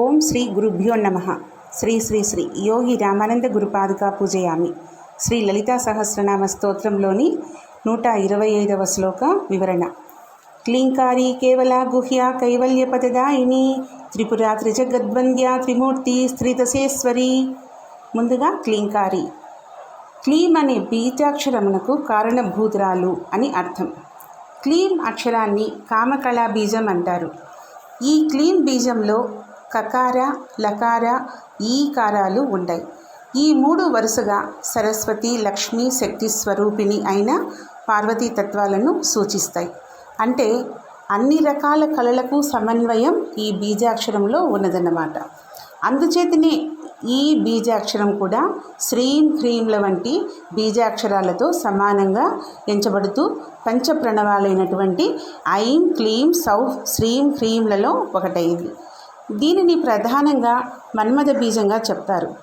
ఓం శ్రీ గురుభ్యో నమ. శ్రీ శ్రీ శ్రీ యోగి రామానంద గురుపాదుకా పూజయామి. శ్రీ లలితా సహస్రనామ స్తోత్రంలోని నూట ఇరవై ఐదవ శ్లోక వివరణ. క్లీంకారి కేవల గుహ్య కైవల్యపదదాయిని త్రిపుర త్రిజగద్వంద్య త్రిమూర్తి స్త్రీతసేశ్వరి ముందుగా క్లీంకారి. క్లీం అనే బీజాక్షరమునకు కారణభూతురాలు అని అర్థం. క్లీం అక్షరాన్ని కామకళా బీజం అంటారు. ఈ క్లీం బీజంలో కకార లకార ఈకారాలు ఉంటాయి ఈ మూడు వరుసగా సరస్వతి లక్ష్మి శక్తి స్వరూపిణి అయిన పార్వతీ తత్వాలను సూచిస్తాయి. అంటే అన్ని రకాల కళలకు సమన్వయం ఈ బీజాక్షరంలో ఉన్నదన్నమాట. అందుచేతనే ఈ బీజాక్షరం కూడా శ్రీం హ్రీంల వంటి బీజాక్షరాలతో సమానంగా ఎంచబడుతూ పంచప్రణవాలైనటువంటి ఐం క్లీం సౌ శ్రీం హ్రీంలలో ఒకటైంది. దీనిని ప్రధానంగా మన్మథ బీజంగా చెప్తారు.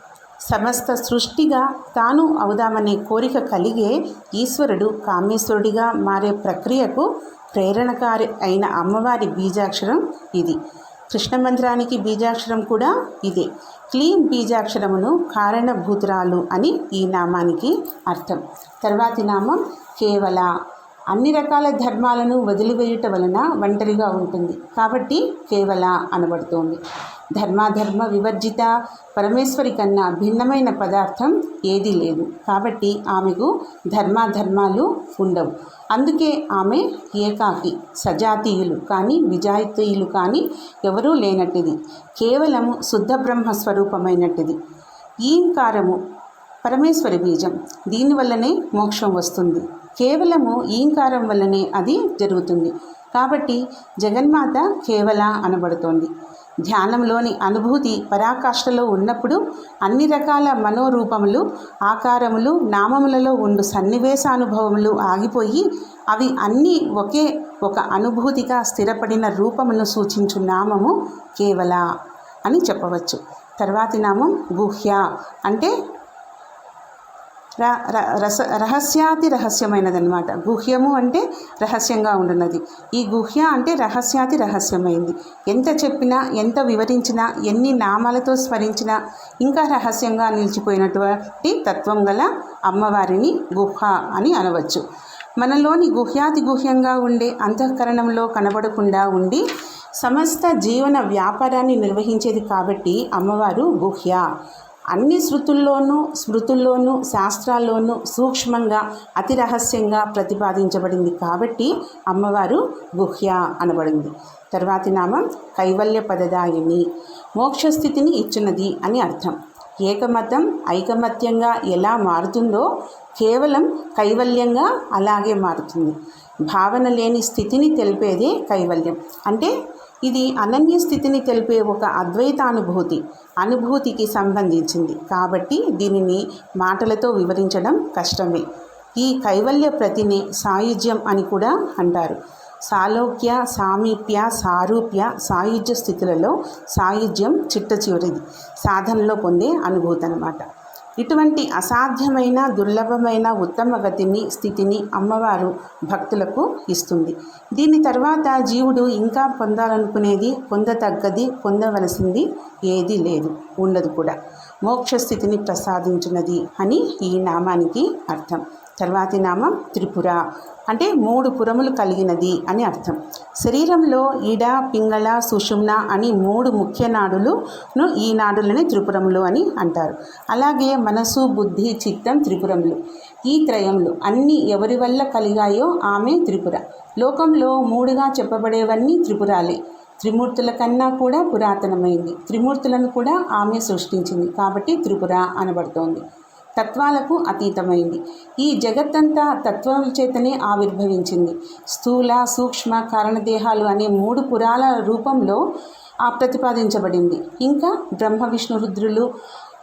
సమస్త సృష్టిగా తాను అవుదామనే కోరిక కలిగే ఈశ్వరుడు కామేశ్వరుడిగా మారే ప్రక్రియకు ప్రేరణకారి అయిన అమ్మవారి బీజాక్షరం ఇది. కృష్ణ మంత్రానికి బీజాక్షరం కూడా ఇదే. క్లీన్ బీజాక్షరమును కారణభూతురాలు అని ఈ నామానికి అర్థం. తర్వాతి నామం కేవల అన్ని రకాల ధర్మాలను వదిలివేయుట వలన ఒంటరిగా ఉంటుంది. కాబట్టి కేవల అనబడుతోంది. ధర్మాధర్మ వివర్జిత పరమేశ్వరి కన్నా భిన్నమైన పదార్థం ఏదీ లేదు. కాబట్టి ఆమెకు ధర్మాధర్మాలు ఉండవు. అందుకే ఆమె ఏకాకి సజాతీయులు కానీ విజాతీయులు కానీ ఎవరూ లేనట్టుది. కేవలం శుద్ధ బ్రహ్మ స్వరూపమైనట్టుది. ఈంకారము పరమేశ్వరి బీజం. దీనివల్లనే మోక్షం వస్తుంది. కేవలము ఈంకారం వల్లనే అది జరుగుతుంది. కాబట్టి జగన్మాత కేవల అనబడుతోంది. ధ్యానంలోని అనుభూతి పరాకాష్ఠలో ఉన్నప్పుడు అన్ని రకాల మనోరూపములు ఆకారములు నామములలో ఉండు సన్నివేశానుభవములు ఆగిపోయి అవి అన్నీ ఒకే ఒక అనుభూతిగా స్థిరపడిన రూపమును సూచించు నామము కేవల అని చెప్పవచ్చు. తర్వాతి నామం గుహ్య అంటే రస రహస్యాతి రహస్యమైనదన్నమాట. గుహ్యము అంటే రహస్యంగా ఉండున్నది. ఈ గుహ్య అంటే రహస్యాతి రహస్యమైంది. ఎంత చెప్పినా ఎంత వివరించినా ఎన్ని నామాలతో స్మరించినా ఇంకా రహస్యంగా నిలిచిపోయినటువంటి తత్వం గల అమ్మవారిని గుహ అని అనవచ్చు. మనలోని గుహ్యాతి గుహ్యంగా ఉండే అంతఃకరణంలో కనబడకుండా ఉండి సమస్త జీవన వ్యాపారాన్ని నిర్వహించేది కాబట్టి అమ్మవారు గుహ్య. అన్ని శృతుల్లోనూ స్మృతుల్లోనూ శాస్త్రాల్లోనూ సూక్ష్మంగా అతి రహస్యంగా ప్రతిపాదించబడింది కాబట్టి అమ్మవారు గుహ్య అనబడింది. తర్వాతి నామం కైవల్య పదదాయిని. మోక్షస్థితిని ఇచ్చినది అని అర్థం. ఏకమతం ఐకమత్యంగా ఎలా మారుతుందో కేవలం కైవల్యంగా అలాగే మారుతుంది. భావన లేని స్థితిని తెలిపేదే కైవల్యం. అంటే ఇది అనన్య స్థితిని తెలిపే ఒక అద్వైతానుభూతి అనుభూతికి సంబంధించింది. కాబట్టి దీనిని మాటలతో వివరించడం కష్టమే. ఈ కైవల్య ప్రతిని సాయుధ్యం అని కూడా అంటారు. సాలోక్య సామీప్య సారూప్య సాయుధ్య స్థితులలో సాయుధ్యం చిట్ట చివరిది. సాధనలో పొందే అనుభూతి అనమాట ఇటువంటి అసాధ్యమైన దుర్లభమైన ఉత్తమ గతిని స్థితిని అమ్మవారు భక్తులకు ఇస్తుంది. దీని తర్వాత జీవుడు ఇంకా పొందాలనుకునేది పొందతగ్గది పొందవలసింది ఏదీ లేదు ఉండదు కూడా. మోక్ష స్థితిని ప్రసాదించినది అని ఈ నామానికి అర్థం. తర్వాతి నామం త్రిపుర. అంటే మూడు పురములు కలిగినది అని అర్థం. శరీరంలో ఇడ పింగళ సుషుమ్న అని మూడు ముఖ్య నాడులను ఈ నాడులని త్రిపురములు అని అంటారు. అలాగే మనసు బుద్ధి చిత్తం త్రిపురములు. ఈ త్రయములు అన్నీ ఎవరి వల్ల కలిగాయో ఆమె త్రిపుర. లోకంలో మూడుగా చెప్పబడేవన్నీ త్రిపురాలే. త్రిమూర్తుల కన్నా కూడా పురాతనమైంది. త్రిమూర్తులను కూడా ఆమె సృష్టించింది. కాబట్టి త్రిపుర అనబడుతోంది. తత్వాలకు అతీతమైంది. ఈ జగత్తంతా తత్వముల చేతనే ఆవిర్భవించింది. స్థూల సూక్ష్మ కారణదేహాలు అనే మూడు పురాల రూపంలో ఆ ప్రతిపాదించబడింది. ఇంకా బ్రహ్మ విష్ణు రుద్రులు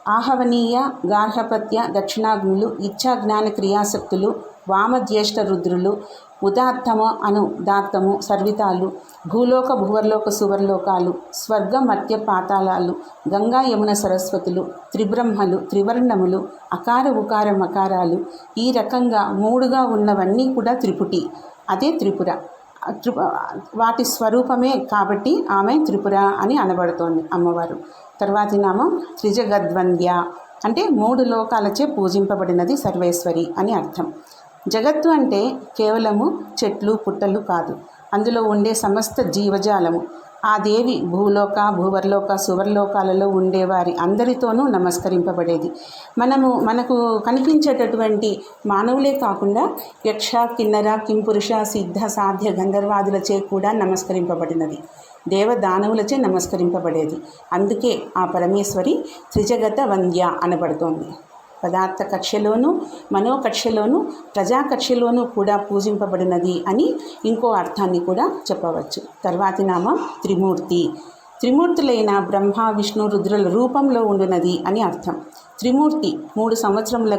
ఆహవనీయ గార్హపత్య దక్షిణాగ్నులు ఇచ్ఛా జ్ఞాన క్రియాశక్తులు వామజ్యేష్ఠ రుద్రులు ఉదాత్తము అను దాత్తము సర్వితాలు భూలోక భూవర్లోక సువర్లోకాలు స్వర్గ మధ్య పాతాళాలు గంగా యమున సరస్వతులు త్రిబ్రహ్మలు త్రివర్ణములు అకార ఉకార మకారాలు ఈ రకంగా మూడుగా ఉన్నవన్నీ కూడా త్రిపుటి. అదే త్రిపుర. త్రి వాటి స్వరూపమే కాబట్టి ఆమె త్రిపుర అని అనబడుతోంది అమ్మవారు. తర్వాతి నామం త్రిజగద్వంద్య. అంటే మూడు లోకాలచే పూజింపబడినది సర్వేశ్వరి అని అర్థం. జగత్తు అంటే కేవలము చెట్లు పుట్టలు కాదు. అందులో ఉండే సమస్త జీవజాలము. ఆ దేవి భూలోక భూవర్లోక సువర్లోకాలలో ఉండేవారి అందరితోనూ నమస్కరింపబడేది. మనము మనకు కనిపించేటటువంటి మానవులే కాకుండా యక్ష కిన్నర కింపురుష సిద్ధ సాధ్య గంధర్వాదులచే కూడా నమస్కరింపబడినది. దేవదానవులచే నమస్కరింపబడేది. అందుకే ఆ పరమేశ్వరి త్రిజగత వంద్య అనబడుతోంది. పదార్థ కక్షలోనూ మనోకక్షలోను ప్రజాకక్షలోనూ కూడా పూజింపబడినది అని ఇంకో అర్థాన్ని కూడా చెప్పవచ్చు. తర్వాతి నామం త్రిమూర్తి. త్రిమూర్తులైన బ్రహ్మ విష్ణు రుద్రుల రూపంలో ఉండునది అని అర్థం. త్రిమూర్తి మూడు సంవత్సరముల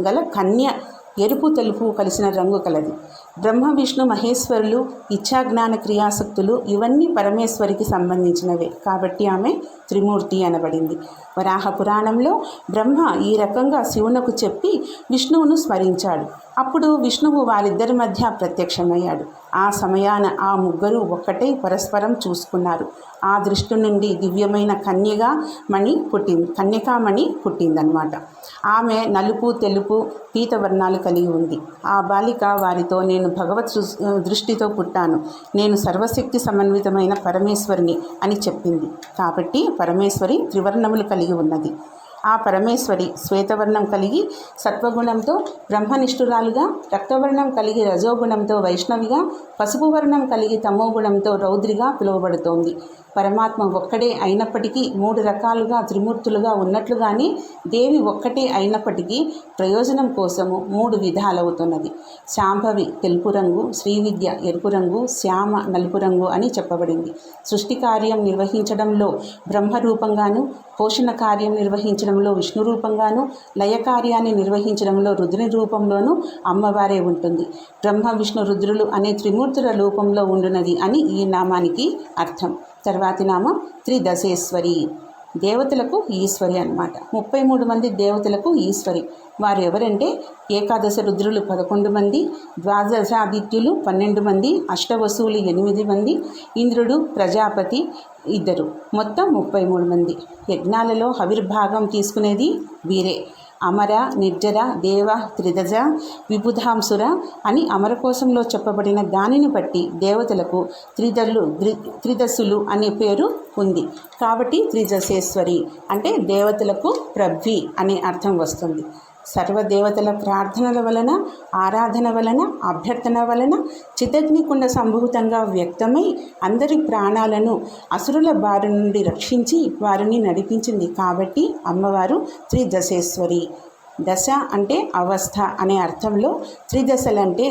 గల కన్య ఎరుపు తెలుపు కలిసిన రంగు కలది. బ్రహ్మ విష్ణు మహేశ్వరులు ఇచ్ఛాజ్ఞాన క్రియాశక్తులు ఇవన్నీ పరమేశ్వరికి సంబంధించినవే. కాబట్టి ఆమె త్రిమూర్తి అనబడింది. వరాహ పురాణంలో బ్రహ్మ ఈ రకంగా శివునకు చెప్పి విష్ణువును స్మరించాడు. అప్పుడు విష్ణువు వారిద్దరి మధ్య ప్రత్యక్షమయ్యాడు. ఆ సమయాన ఆ ముగ్గురు ఒక్కటే పరస్పరం చూసుకున్నారు. ఆ దృష్టి నుండి దివ్యమైన కన్యగా మణి పుట్టింది కన్యకామణి పుట్టిందనమాట ఆమె నలుపు తెలుపు పీత వర్ణాలు కలిగి ఉంది. ఆ బాలిక వారితో నేను భగవత్ దృష్టితో పుట్టాను. నేను సర్వశక్తి సమన్వితమైన పరమేశ్వరిని అని చెప్పింది. కాబట్టి పరమేశ్వరి త్రివర్ణములు కలిగి ఉన్నది. ఆ పరమేశ్వరి శ్వేతవర్ణం కలిగి సత్వగుణంతో బ్రహ్మనిష్ఠురాలుగా రక్తవర్ణం కలిగి రజోగుణంతో వైష్ణవిగా పసుపు వర్ణం కలిగి తమోగుణంతో రౌద్రిగా పిలువబడుతోంది. పరమాత్మ ఒక్కడే అయినప్పటికీ మూడు రకాలుగా త్రిమూర్తులుగా ఉన్నట్లుగానే దేవి ఒక్కటే అయినప్పటికీ ప్రయోజనం కోసము మూడు విధాలవుతున్నది. శాంభవి తెలుపు రంగు శ్రీవిద్య ఎరుపు రంగు శ్యామ నలుపు రంగు అని చెప్పబడింది. సృష్టి కార్యం నిర్వహించడంలో బ్రహ్మరూపంగాను పోషణ కార్యం నిర్వహించడం రూపంలో విష్ణు రూపంగాను లయ కార్యాన్ని నిర్వహించడంలో రుద్రుని రూపంలోనూ అమ్మవారే ఉంటుంది. బ్రహ్మ విష్ణు రుద్రులు అనే త్రిమూర్తుల రూపంలో ఉండునది అని ఈ నామానికి అర్థం. తర్వాతి నామం త్రిదశేశ్వరి. దేవతలకు ఈశ్వరి అనమాట ముప్పై మూడు మంది దేవతలకు ఈశ్వరి. వారు ఎవరంటే ఏకాదశ రుద్రులు పదకొండు మంది ద్వాదశాదిత్యులు పన్నెండు మంది అష్టవసువులు ఎనిమిది మంది ఇంద్రుడు ప్రజాపతి ఇద్దరు. మొత్తం ముప్పై మూడు మంది. యజ్ఞాలలో ఆవిర్భాగం తీసుకునేది వీరే. అమర నిర్జర దేవ త్రిదజ విబుధాంసుర అని అమరకోశంలో చెప్పబడిన దానిని బట్టి దేవతలకు త్రిదలు త్రిదశులు అనే పేరు ఉంది. కాబట్టి త్రిదశేశ్వరి అంటే దేవతలకు ప్రభ్వి అనే అర్థం వస్తుంది. సర్వదేవతల ప్రార్థనల వలన ఆరాధన వలన అభ్యర్థన వలన చితగ్నికుండ సంభూతంగా వ్యక్తమై అందరి ప్రాణాలను అసురుల బారి నుండి రక్షించి వారిని నడిపించింది. కాబట్టి అమ్మవారు త్రిదశేశ్వరి. దశ అంటే అవస్థ అనే అర్థంలో త్రిదశలు అంటే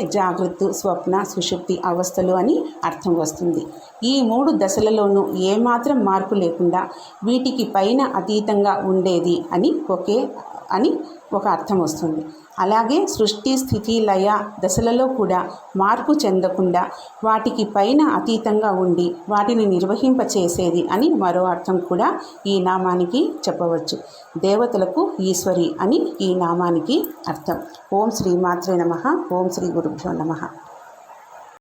స్వప్న సుషుప్తి అవస్థలు అని అర్థం వస్తుంది. ఈ మూడు దశలలోనూ ఏమాత్రం మార్పు లేకుండా వీటికి పైన అతీతంగా ఉండేది అని ఒకే అని ఒక అర్థం వస్తుంది. అలాగే సృష్టి స్థితి లయ దశలలో కూడా మార్పు చెందకుండా వాటికి పైన అతీతంగా ఉండి వాటిని నిర్వహింపచేసేది అని మరో అర్థం కూడా ఈ నామానికి చెప్పవచ్చు. దేవతలకు ఈశ్వరి అని ఈ నామానికి అర్థం. ఓం శ్రీ మాత్రే నమ. ఓం శ్రీ గురుభ్యో నమ.